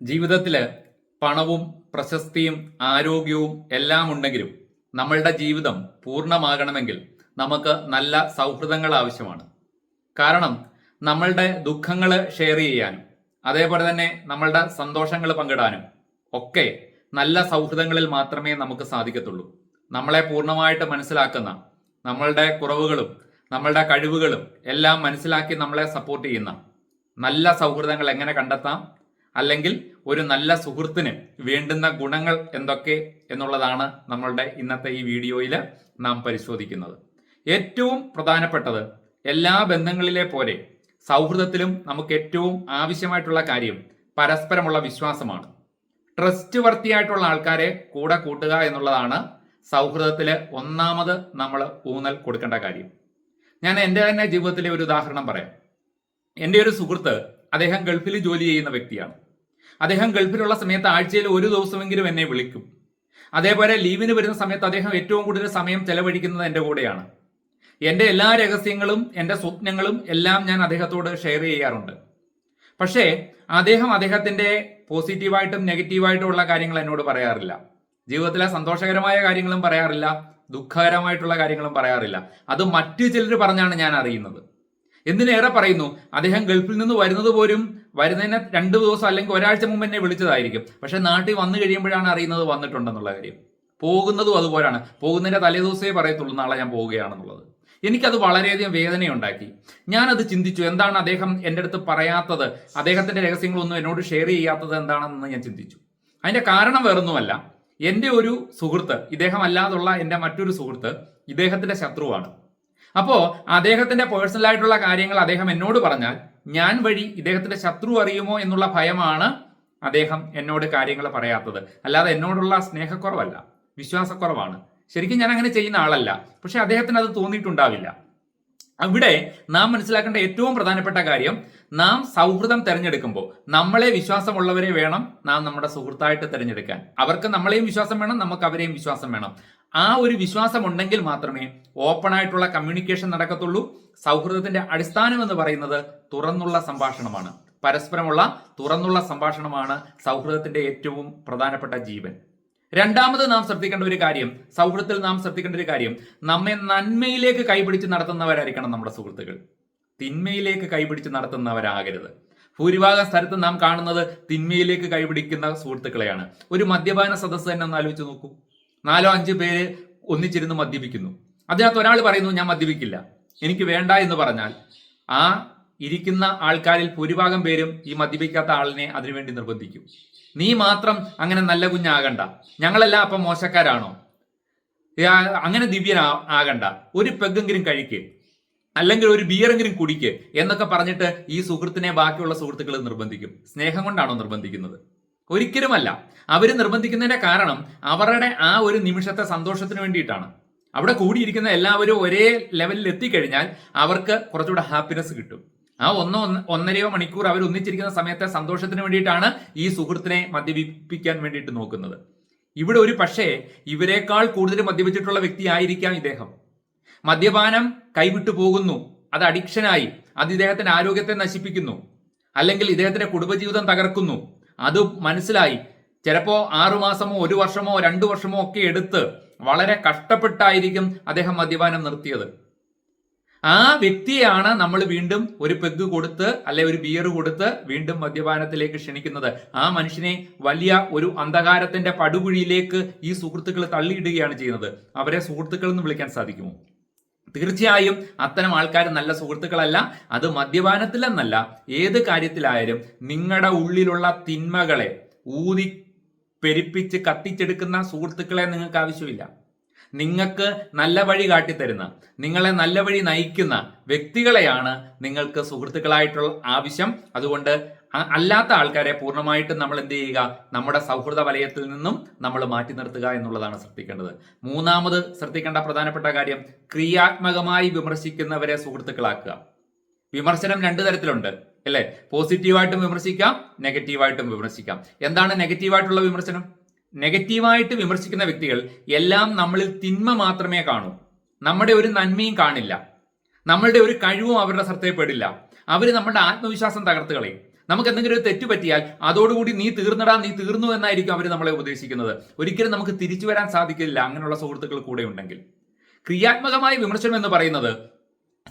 ജീവിതത്തിൽ പണവും പ്രശസ്തിയും ആരോഗ്യവും എല്ലാം ഉണ്ടെങ്കിലും നമ്മളുടെ ജീവിതം പൂർണമാകണമെങ്കിൽ നമുക്ക് നല്ല സൗഹൃദങ്ങൾ ആവശ്യമാണ്. കാരണം നമ്മളുടെ ദുഃഖങ്ങൾ ഷെയർ ചെയ്യാനും അതേപോലെ തന്നെ നമ്മളുടെ സന്തോഷങ്ങൾ പങ്കിടാനും ഒക്കെ നല്ല സൗഹൃദങ്ങളിൽ മാത്രമേ നമുക്ക് സാധിക്കത്തുള്ളൂ. നമ്മളെ പൂർണമായിട്ട് മനസ്സിലാക്കുന്ന നമ്മളുടെ കുറവുകളും നമ്മളുടെ കഴിവുകളും എല്ലാം മനസ്സിലാക്കി നമ്മളെ സപ്പോർട്ട് ചെയ്യുന്ന നല്ല സൗഹൃദങ്ങൾ എങ്ങനെ കണ്ടെത്താം അല്ലെങ്കിൽ ഒരു നല്ല സുഹൃത്തിന് വേണ്ടുന്ന ഗുണങ്ങൾ എന്തൊക്കെ എന്നുള്ളതാണ് നമ്മളുടെ ഇന്നത്തെ ഈ വീഡിയോയിൽ നാം പരിശോധിക്കുന്നത്. ഏറ്റവും പ്രധാനപ്പെട്ടത് എല്ലാ ബന്ധങ്ങളിലെ പോലെ സൗഹൃദത്തിലും നമുക്ക് ഏറ്റവും ആവശ്യമായിട്ടുള്ള കാര്യം പരസ്പരമുള്ള വിശ്വാസമാണ്. ട്രസ്റ്റ് വർത്തിയായിട്ടുള്ള ആൾക്കാരെ കൂടെ കൂട്ടുക എന്നുള്ളതാണ് സൗഹൃദത്തിൽ ഒന്നാമത് നമ്മൾ ഊന്നൽ കൊടുക്കേണ്ട കാര്യം. ഞാൻ എന്റെ തന്നെ ജീവിതത്തിലെ ഒരു ഉദാഹരണം പറയാം. എന്റെ ഒരു സുഹൃത്ത് അദ്ദേഹം ഗൾഫിൽ ജോലി ചെയ്യുന്ന വ്യക്തിയാണ്. അദ്ദേഹം ഗൾഫിലുള്ള സമയത്ത് ആഴ്ചയിൽ ഒരു ദിവസമെങ്കിലും എന്നെ വിളിക്കും. അതേപോലെ ലീവിന് വരുന്ന സമയത്ത് അദ്ദേഹം ഏറ്റവും കൂടുതൽ സമയം ചെലവഴിക്കുന്നത് എന്റെ കൂടെയാണ്. എന്റെ എല്ലാ രഹസ്യങ്ങളും എന്റെ സ്വപ്നങ്ങളും എല്ലാം ഞാൻ അദ്ദേഹത്തോട് ഷെയർ ചെയ്യാറുണ്ട്. പക്ഷേ അദ്ദേഹം അദ്ദേഹത്തിന്റെ പോസിറ്റീവായിട്ടും നെഗറ്റീവായിട്ടും ഉള്ള കാര്യങ്ങൾ എന്നോട് പറയാറില്ല. ജീവിതത്തിലെ സന്തോഷകരമായ കാര്യങ്ങളും പറയാറില്ല ദുഃഖകരമായിട്ടുള്ള കാര്യങ്ങളും പറയാറില്ല. അത് മറ്റു ചിലർ പറഞ്ഞാണ് ഞാൻ അറിയുന്നത്. എന്തിനേറെ പറയുന്നു അദ്ദേഹം ഗൾഫിൽ നിന്ന് വരുന്നത് പോലും വരുന്നതിന് രണ്ട് ദിവസം അല്ലെങ്കിൽ ഒരാഴ്ച മുമ്പ് എന്നെ വിളിച്ചതായിരിക്കും. പക്ഷെ നാട്ടിൽ വന്നു കഴിയുമ്പോഴാണ് അറിയുന്നത് വന്നിട്ടുണ്ടെന്നുള്ള കാര്യം. പോകുന്നതും അതുപോലാണ്. പോകുന്നതിന്റെ തലേദിവസമേ പറയത്തുള്ളൂ നാളെ ഞാൻ പോവുകയാണെന്നുള്ളത് എനിക്കത് വളരെയധികം വേദനയുണ്ടാക്കി. ഞാനത് ചിന്തിച്ചു എന്താണ് അദ്ദേഹം എന്റെ അടുത്ത് പറയാത്തത്? അദ്ദേഹത്തിന്റെ രഹസ്യങ്ങളൊന്നും എന്നോട് ഷെയർ ചെയ്യാത്തത് എന്താണെന്ന് ഞാൻ ചിന്തിച്ചു. അതിന്റെ കാരണം വേറൊന്നുമല്ല. എന്റെ ഒരു സുഹൃത്ത് ഇദ്ദേഹം അല്ലാതുള്ള എന്റെ മറ്റൊരു സുഹൃത്ത് ഇദ്ദേഹത്തിന്റെ ശത്രുവാണ്. അപ്പോൾ അദ്ദേഹത്തിന്റെ പേഴ്സണലായിട്ടുള്ള കാര്യങ്ങൾ അദ്ദേഹം എന്നോട് പറഞ്ഞാൽ ഞാൻ വഴി ഇദ്ദേഹത്തിന്റെ ശത്രു അറിയുമോ എന്നുള്ള ഭയമാണ് അദ്ദേഹം എന്നോട് കാര്യങ്ങൾ പറയാത്തത്. അല്ലാതെ എന്നോടുള്ള സ്നേഹക്കുറവല്ല വിശ്വാസക്കുറവാണ്. ശരിക്കും ഞാൻ അങ്ങനെ ചെയ്യുന്ന ആളല്ല. പക്ഷെ അദ്ദേഹത്തിന് അത് തോന്നിയിട്ടുണ്ടാവില്ല. അവിടെ നാം മനസ്സിലാക്കേണ്ട ഏറ്റവും പ്രധാനപ്പെട്ട കാര്യം നാം സൗഹൃദം തിരഞ്ഞെടുക്കുമ്പോൾ നമ്മളെ വിശ്വാസമുള്ളവരെ വേണം നാം നമ്മുടെ സുഹൃത്തായിട്ട് തിരഞ്ഞെടുക്കാൻ. അവർക്ക് നമ്മളെയും വിശ്വാസം വേണം നമുക്ക് അവരെയും വിശ്വാസം വേണം. ആ ഒരു വിശ്വാസം ഉണ്ടെങ്കിൽ മാത്രമേ ഓപ്പൺ ആയിട്ടുള്ള കമ്മ്യൂണിക്കേഷൻ നടക്കത്തുള്ളൂ. സൗഹൃദത്തിന്റെ അടിസ്ഥാനം എന്ന് പറയുന്നത് തുറന്നുള്ള സംഭാഷണമാണ്. പരസ്പരമുള്ള തുറന്നുള്ള സംഭാഷണമാണ് സൗഹൃദത്തിന്റെ ഏറ്റവും പ്രധാനപ്പെട്ട ജീവൻ. രണ്ടാമത് നാം ശ്രദ്ധിക്കേണ്ട ഒരു കാര്യം സൗഹൃദത്തിൽ നാം ശ്രദ്ധിക്കേണ്ട ഒരു കാര്യം നമ്മെ നന്മയിലേക്ക് കൈപിടിച്ച് നടത്തുന്നവരായിരിക്കണം നമ്മുടെ സുഹൃത്തുക്കൾ. തിന്മയിലേക്ക് കൈപിടിച്ച് നടത്തുന്നവരാകരുത്. ഭൂരിഭാഗം സ്ഥലത്ത് നാം കാണുന്നത് തിന്മയിലേക്ക് കൈപിടിക്കുന്ന സുഹൃത്തുക്കളെയാണ്. ഒരു മദ്യപാന സദസ്സ് തന്നെ ഒന്ന് ആലോചിച്ച് നോക്കൂ. നാലോ അഞ്ച് പേര് ഒന്നിച്ചിരുന്ന് മദ്യപിക്കുന്നു. അതിനകത്ത് ഒരാൾ പറയുന്നു ഞാൻ മദ്യപിക്കില്ല. എനിക്ക് വേണ്ട എന്ന് പറഞ്ഞാൽ ആ ഇരിക്കുന്ന ആൾക്കാരിൽ ഭൂരിഭാഗം പേരും ഈ മദ്യപിക്കാത്ത ആളിനെ അതിനുവേണ്ടി നിർബന്ധിക്കും. നീ മാത്രം അങ്ങനെ നല്ല കുഞ്ഞാകണ്ട. ഞങ്ങളെല്ലാം അപ്പം മോശക്കാരാണോ? അങ്ങനെ ദിവ്യൻ ആകണ്ട. ഒരു പെഗ്ഗെങ്കിലും കഴിക്ക്. അല്ലെങ്കിൽ ഒരു ബിയറെങ്കിലും കുടിക്ക്. എന്നൊക്കെ പറഞ്ഞിട്ട് ഈ സുഹൃത്തിനെ ബാക്കിയുള്ള സുഹൃത്തുക്കൾ നിർബന്ധിക്കും. സ്നേഹം കൊണ്ടാണോ നിർബന്ധിക്കുന്നത്? ഒരിക്കലുമല്ല. അവർ നിർബന്ധിക്കുന്നതിന്റെ കാരണം അവരുടെ ആ ഒരു നിമിഷത്തെ സന്തോഷത്തിന് വേണ്ടിയിട്ടാണ്. അവിടെ കൂടിയിരിക്കുന്ന എല്ലാവരും ഒരേ ലെവലിൽ എത്തിക്കഴിഞ്ഞാൽ അവർക്ക് കുറച്ചുകൂടെ ഹാപ്പിനെസ് കിട്ടും. ആ ഒന്നോ ഒന്ന് ഒന്നരയോ മണിക്കൂർ അവർ ഒന്നിച്ചിരിക്കുന്ന സമയത്തെ സന്തോഷത്തിന് വേണ്ടിയിട്ടാണ് ഈ സുഹൃത്തിനെ മദ്യപിപ്പിക്കാൻ വേണ്ടിയിട്ട് നോക്കുന്നത്. ഇവിടെ ഒരു പക്ഷേ ഇവരെക്കാൾ കൂടുതൽ മദ്യപിച്ചിട്ടുള്ള വ്യക്തി ആയിരിക്കാം ഇദ്ദേഹം. മദ്യപാനം കൈവിട്ടു പോകുന്നു. അത് അഡിക്ഷനായി അത് ഇദ്ദേഹത്തിന്റെ ആരോഗ്യത്തെ നശിപ്പിക്കുന്നു. അല്ലെങ്കിൽ ഇദ്ദേഹത്തിന്റെ കുടുംബജീവിതം തകർക്കുന്നു. അത് മനസ്സിലായി. ചിലപ്പോ ആറുമാസമോ ഒരു വർഷമോ രണ്ടു വർഷമോ ഒക്കെ എടുത്ത് വളരെ കഷ്ടപ്പെട്ടായിരിക്കും അദ്ദേഹം മദ്യപാനം നിർത്തിയത്. ആ വ്യക്തിയാണ് നമ്മൾ വീണ്ടും ഒരു പെഗ് കൊടുത്ത് അല്ലെ ഒരു ബിയർ കൊടുത്ത് വീണ്ടും മദ്യപാനത്തിലേക്ക് ക്ഷണിക്കുന്നത്. ആ മനുഷ്യനെ വലിയ ഒരു അന്ധകാരത്തിന്റെ പടുകുഴിയിലേക്ക് ഈ സുഹൃത്തുക്കൾ തള്ളിയിടുകയാണ് ചെയ്യുന്നത്. അവരെ സുഹൃത്തുക്കൾ എന്ന് വിളിക്കാൻ സാധിക്കുമോ? തീർച്ചയായും അത്തരം ആൾക്കാർ നല്ല സുഹൃത്തുക്കളല്ല അത് മദ്യപാനത്തിലെന്നല്ല. ഏത് കാര്യത്തിലായാലും നിങ്ങളുടെ ഉള്ളിലുള്ള തിന്മകളെ ഊതി പെരുപ്പിച്ച് കത്തിച്ചെടുക്കുന്ന സുഹൃത്തുക്കളെ നിങ്ങൾക്ക് ആവശ്യമില്ല നിങ്ങൾക്ക് നല്ല വഴി കാട്ടിത്തരുന്ന നിങ്ങളെ നല്ല വഴി നയിക്കുന്ന വ്യക്തികളെയാണ് നിങ്ങൾക്ക് സുഹൃത്തുക്കളായിട്ടുള്ള ആവശ്യം. അതുകൊണ്ട് അല്ലാത്ത ആൾക്കാരെ പൂർണമായിട്ടും നമ്മൾ എന്ത് ചെയ്യുക? നമ്മുടെ സൗഹൃദ വലയത്തിൽ നിന്നും നമ്മൾ മാറ്റി നിർത്തുക എന്നുള്ളതാണ് ശ്രദ്ധിക്കേണ്ടത്. മൂന്നാമത് ശ്രദ്ധിക്കേണ്ട പ്രധാനപ്പെട്ട കാര്യം ക്രിയാത്മകമായി വിമർശിക്കുന്നവരെ സുഹൃത്തുക്കളാക്കുക. വിമർശനം രണ്ടു തരത്തിലുണ്ട് അല്ലേ? പോസിറ്റീവായിട്ടും വിമർശിക്കാം നെഗറ്റീവായിട്ടും വിമർശിക്കാം. എന്താണ് നെഗറ്റീവായിട്ടുള്ള വിമർശനം? നെഗറ്റീവായിട്ട് വിമർശിക്കുന്ന വ്യക്തികൾ എല്ലാം നമ്മളിൽ തിന്മ മാത്രമേ കാണൂ. നമ്മുടെ ഒരു നന്മയും കാണില്ല. നമ്മളുടെ ഒരു കഴിവും അവരുടെ ശ്രദ്ധയിൽപ്പെടില്ല അവർ നമ്മുടെ ആത്മവിശ്വാസം തകർത്ത് കളയും. നമുക്ക് എന്തെങ്കിലും ഒരു തെറ്റ് പറ്റിയാൽ അതോടുകൂടി നീ തീർന്നടാ നീ തീർന്നു എന്നായിരിക്കും അവർ നമ്മളെ ഉപദേശിക്കുന്നത്. ഒരിക്കലും നമുക്ക് തിരിച്ചു വരാൻ സാധിക്കില്ല അങ്ങനെയുള്ള സുഹൃത്തുക്കൾ കൂടെ ഉണ്ടെങ്കിൽ. ക്രിയാത്മകമായ വിമർശനം എന്ന് പറയുന്നത്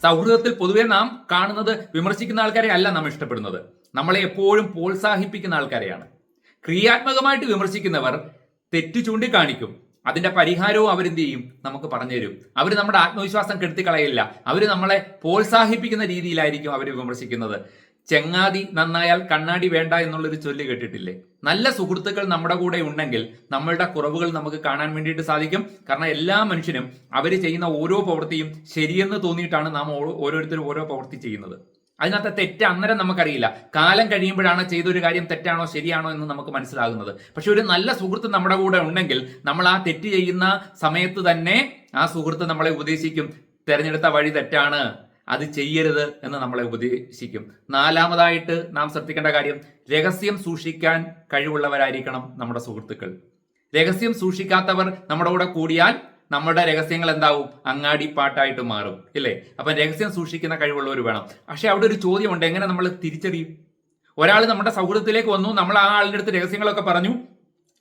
സൗഹൃദത്തിൽ പൊതുവെ നാം കാണുന്നത് വിമർശിക്കുന്ന ആൾക്കാരെ അല്ല നാം ഇഷ്ടപ്പെടുന്നത്. നമ്മളെ എപ്പോഴും പ്രോത്സാഹിപ്പിക്കുന്ന ആൾക്കാരെയാണ്. ക്രിയാത്മകമായിട്ട് വിമർശിക്കുന്നവർ തെറ്റ് ചൂണ്ടിക്കാണിക്കും. അതിന്റെ പരിഹാരവും അവരെന്ത് ചെയ്യും? നമുക്ക് പറഞ്ഞുതരും. അവർ നമ്മുടെ ആത്മവിശ്വാസം കെടുത്തി കളയില്ല അവർ നമ്മളെ പ്രോത്സാഹിപ്പിക്കുന്ന രീതിയിലായിരിക്കും അവർ വിമർശിക്കുന്നത്. ചെങ്ങാതി നന്നായാൽ കണ്ണാടി വേണ്ട എന്നുള്ളൊരു ചൊല്ല് കേട്ടിട്ടില്ലേ? നല്ല സുഹൃത്തുക്കൾ നമ്മുടെ കൂടെ ഉണ്ടെങ്കിൽ നമ്മളുടെ കുറവുകൾ നമുക്ക് കാണാൻ വേണ്ടിയിട്ട് സാധിക്കും. കാരണം എല്ലാ മനുഷ്യനും അവർ ചെയ്യുന്ന ഓരോ പ്രവൃത്തിയും ശരിയെന്ന് തോന്നിയിട്ടാണ് നാം ഓരോരുത്തരും ഓരോ പ്രവൃത്തി ചെയ്യുന്നത്. അതിനകത്ത് തെറ്റ് അന്നേരം നമുക്കറിയില്ല. കാലം കഴിയുമ്പോഴാണ് ചെയ്തൊരു കാര്യം തെറ്റാണോ ശരിയാണോ എന്ന് നമുക്ക് മനസ്സിലാകുന്നത്. പക്ഷെ ഒരു നല്ല സുഹൃത്ത് നമ്മുടെ കൂടെ ഉണ്ടെങ്കിൽ നമ്മൾ ആ തെറ്റ് ചെയ്യുന്ന സമയത്ത് തന്നെ ആ സുഹൃത്ത് നമ്മളെ ഉപദേശിക്കും. തെരഞ്ഞെടുത്ത വഴി തെറ്റാണ്. അത് ചെയ്യരുത് എന്ന് നമ്മളെ ഉപദേശിക്കും. നാലാമതായിട്ട് നാം ശ്രദ്ധിക്കേണ്ട കാര്യം രഹസ്യം സൂക്ഷിക്കാൻ കഴിവുള്ളവരായിരിക്കണം നമ്മുടെ സുഹൃത്തുക്കൾ. രഹസ്യം സൂക്ഷിക്കാത്തവർ നമ്മുടെ കൂടെ കൂടിയാൽ നമ്മുടെ രഹസ്യങ്ങൾ എന്താവും? അങ്ങാടി പാട്ടായിട്ട് മാറും ഇല്ലേ? അപ്പൊ രഹസ്യം സൂക്ഷിക്കുന്ന കഴിവുള്ളവർ വേണം. പക്ഷെ അവിടെ ഒരു ചോദ്യമുണ്ട് എങ്ങനെ നമ്മൾ തിരിച്ചറിയും? ഒരാൾ നമ്മുടെ സൗഹൃദത്തിലേക്ക് വന്നു നമ്മൾ ആ ആളിന്റെ അടുത്ത് രഹസ്യങ്ങളൊക്കെ പറഞ്ഞു.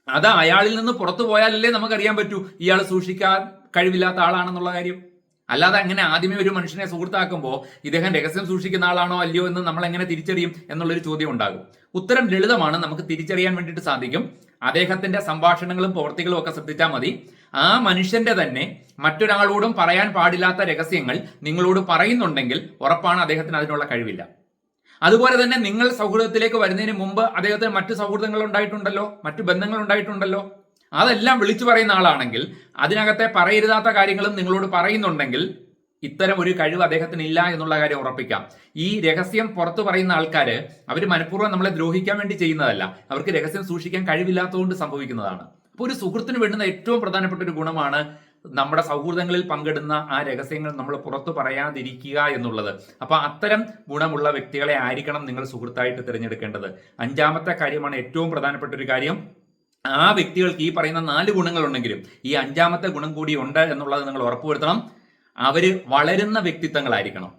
അത് അയാളിൽ നിന്ന് പുറത്തു പോയാലല്ലേ നമുക്കറിയാൻ പറ്റൂ ഇയാൾ സൂക്ഷിക്കാൻ കഴിവില്ലാത്ത ആളാണെന്നുള്ള കാര്യം. അല്ലാതെ അങ്ങനെ ആദ്യമേ ഒരു മനുഷ്യനെ സുഹൃത്താക്കുമ്പോൾ ഇദ്ദേഹം രഹസ്യം സൂക്ഷിക്കുന്ന ആളാണോ അല്ലയോ എന്ന് നമ്മൾ എങ്ങനെ തിരിച്ചറിയും എന്നുള്ളൊരു ചോദ്യം ഉണ്ടാകും. ഉത്തരം ലളിതമാണ് നമുക്ക് തിരിച്ചറിയാൻ വേണ്ടിയിട്ട് സാധിക്കും. അദ്ദേഹത്തിന്റെ സംഭാഷണങ്ങളും പ്രവർത്തികളും ഒക്കെ ശ്രദ്ധിച്ചാൽ മതി. ആ മനുഷ്യന്റെ തന്നെ മറ്റൊരാളോടും പറയാൻ പാടില്ലാത്ത രഹസ്യങ്ങൾ നിങ്ങളോട് പറയുന്നുണ്ടെങ്കിൽ ഉറപ്പാണ് അദ്ദേഹത്തിന് അതിനുള്ള കഴിവില്ല. അതുപോലെ തന്നെ നിങ്ങൾ സൗഹൃദത്തിലേക്ക് വരുന്നതിന് മുമ്പ് അദ്ദേഹത്തിന് മറ്റു സൗഹൃദങ്ങൾ ഉണ്ടായിട്ടുണ്ടല്ലോ? മറ്റു ബന്ധങ്ങൾ ഉണ്ടായിട്ടുണ്ടല്ലോ? അതെല്ലാം വിളിച്ചു പറയുന്ന ആളാണെങ്കിൽ അതിനകത്തെ പറയരുതാത്ത കാര്യങ്ങളും നിങ്ങളോട് പറയുന്നുണ്ടെങ്കിൽ ഇത്തരം ഒരു കഴിവ് അദ്ദേഹത്തിന് ഇല്ല എന്നുള്ള കാര്യം ഉറപ്പിക്കാം. ഈ രഹസ്യം പുറത്തു പറയുന്ന ആൾക്കാർ അവർ മനഃപൂർവം നമ്മളെ ദ്രോഹിക്കാൻ വേണ്ടി ചെയ്യുന്നതല്ല. അവർക്ക് രഹസ്യം സൂക്ഷിക്കാൻ കഴിവില്ലാത്തതുകൊണ്ട് സംഭവിക്കുന്നതാണ്. അപ്പോൾ ഒരു സുഹൃത്തിന് വേണ്ടുന്ന ഏറ്റവും പ്രധാനപ്പെട്ട ഒരു ഗുണമാണ് നമ്മുടെ സൗഹൃദങ്ങളിൽ പങ്കിടുന്ന ആ രഹസ്യങ്ങൾ നമ്മൾ പുറത്തു പറയാതിരിക്കുക എന്നുള്ളത്. അപ്പൊ അത്തരം ഗുണമുള്ള വ്യക്തികളെ ആയിരിക്കണം നിങ്ങൾ സുഹൃത്തായിട്ട് തിരഞ്ഞെടുക്കേണ്ടത്. അഞ്ചാമത്തെ കാര്യമാണ് ഏറ്റവും പ്രധാനപ്പെട്ട ഒരു കാര്യം. ആ വ്യക്തികൾക്ക് ഈ പറയുന്ന നാല് ഗുണങ്ങൾ ഉണ്ടെങ്കിലും ഈ അഞ്ചാമത്തെ ഗുണം കൂടി ഉണ്ട് എന്നുള്ളത് നിങ്ങൾ ഉറപ്പുവരുത്തണം. അവർ വളരുന്ന വ്യക്തിത്വങ്ങളായിരിക്കണം.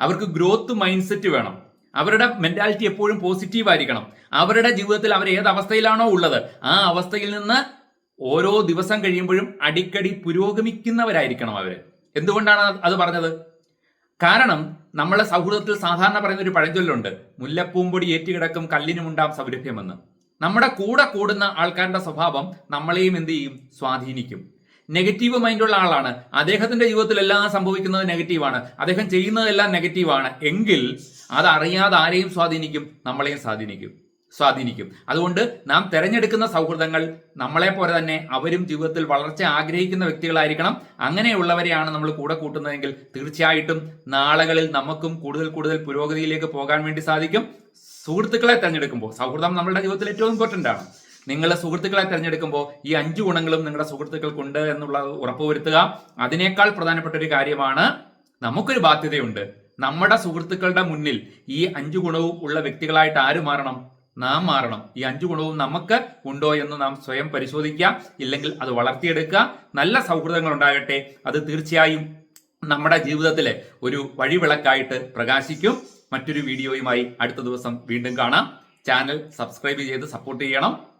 അവർക്ക് ഗ്രോത്ത് മൈൻഡ് സെറ്റ് വേണം. അവരുടെ മെന്റാലിറ്റി എപ്പോഴും പോസിറ്റീവ് ആയിരിക്കണം. അവരുടെ ജീവിതത്തിൽ അവർ ഏത് അവസ്ഥയിലാണോ ഉള്ളത് ആ അവസ്ഥയിൽ നിന്ന് ഓരോ ദിവസം കഴിയുമ്പോഴും അടിക്കടി പുരോഗമിക്കുന്നവരായിരിക്കണം അവർ. എന്തുകൊണ്ടാണ് അത് പറഞ്ഞത്? കാരണം നമ്മളെ സൗഹൃദത്തിൽ സാധാരണ പറയുന്ന ഒരു പഴഞ്ചൊല്ലുണ്ട് മുല്ലപ്പൂമ്പൊടി ഏറ്റുകിടക്കും കല്ലിനുമുണ്ടാം സൗരഭ്യമെന്ന്. നമ്മുടെ കൂടെ കൂടുന്ന ആൾക്കാരുടെ സ്വഭാവം നമ്മളെയും എന്ത് ചെയ്യും? സ്വാധീനിക്കും. നെഗറ്റീവ് മൈൻഡുള്ള ആളാണ്. അദ്ദേഹത്തിന്റെ ജീവിതത്തിൽ എല്ലാം സംഭവിക്കുന്നത് നെഗറ്റീവാണ്. അദ്ദേഹം ചെയ്യുന്നതെല്ലാം നെഗറ്റീവാണ്. എങ്കിൽ അത് അറിയാതെ ആരെയും സ്വാധീനിക്കും നമ്മളെയും സ്വാധീനിക്കും. സ്വാധീനിക്കും. അതുകൊണ്ട് നാം തെരഞ്ഞെടുക്കുന്ന സൗഹൃദങ്ങൾ നമ്മളെ പോലെ തന്നെ അവരും ജീവിതത്തിൽ വളർച്ച ആഗ്രഹിക്കുന്ന വ്യക്തികളായിരിക്കണം. അങ്ങനെയുള്ളവരെയാണ് നമ്മൾ കൂടെ കൂട്ടുന്നതെങ്കിൽ തീർച്ചയായിട്ടും നാളുകളിൽ നമുക്കും കൂടുതൽ കൂടുതൽ പുരോഗതിയിലേക്ക് പോകാൻ വേണ്ടി സാധിക്കും. സുഹൃത്തുക്കളെ തിരഞ്ഞെടുക്കുമ്പോൾ സൗഹൃദം നമ്മുടെ ജീവിതത്തിൽ ഏറ്റവും ഇമ്പോർട്ടന്റ് ആണ്. നിങ്ങളുടെ സുഹൃത്തുക്കളെ തിരഞ്ഞെടുക്കുമ്പോൾ ഈ അഞ്ച് ഗുണങ്ങളും നിങ്ങളുടെ സുഹൃത്തുക്കൾക്കുണ്ട് എന്നുള്ളത് ഉറപ്പുവരുത്തുക. അതിനേക്കാൾ പ്രധാനപ്പെട്ട ഒരു കാര്യമാണ് നമുക്കൊരു ബാധ്യതയുണ്ട്. നമ്മുടെ സുഹൃത്തുക്കളുടെ മുന്നിൽ ഈ അഞ്ച് ഗുണവും ഉള്ള വ്യക്തികളായിട്ട് ആര് മാറണം? നാം മാറണം. ഈ അഞ്ചു ഗുണവും നമുക്ക് ഉണ്ടോ എന്ന് നാം സ്വയം പരിശോധിക്കാം ഇല്ലെങ്കിൽ അത് വളർത്തിയെടുക്കുക. നല്ല സൗഹൃദങ്ങൾ ഉണ്ടാകട്ടെ. അത് തീർച്ചയായും നമ്മുടെ ജീവിതത്തിലെ ഒരു വഴിവിളക്കായിട്ട് പ്രകാശിക്കും. മറ്റൊരു വീഡിയോയുമായി അടുത്ത ദിവസം വീണ്ടും കാണാം. ചാനൽ സബ്സ്ക്രൈബ് ചെയ്ത് സപ്പോർട്ട് ചെയ്യണം.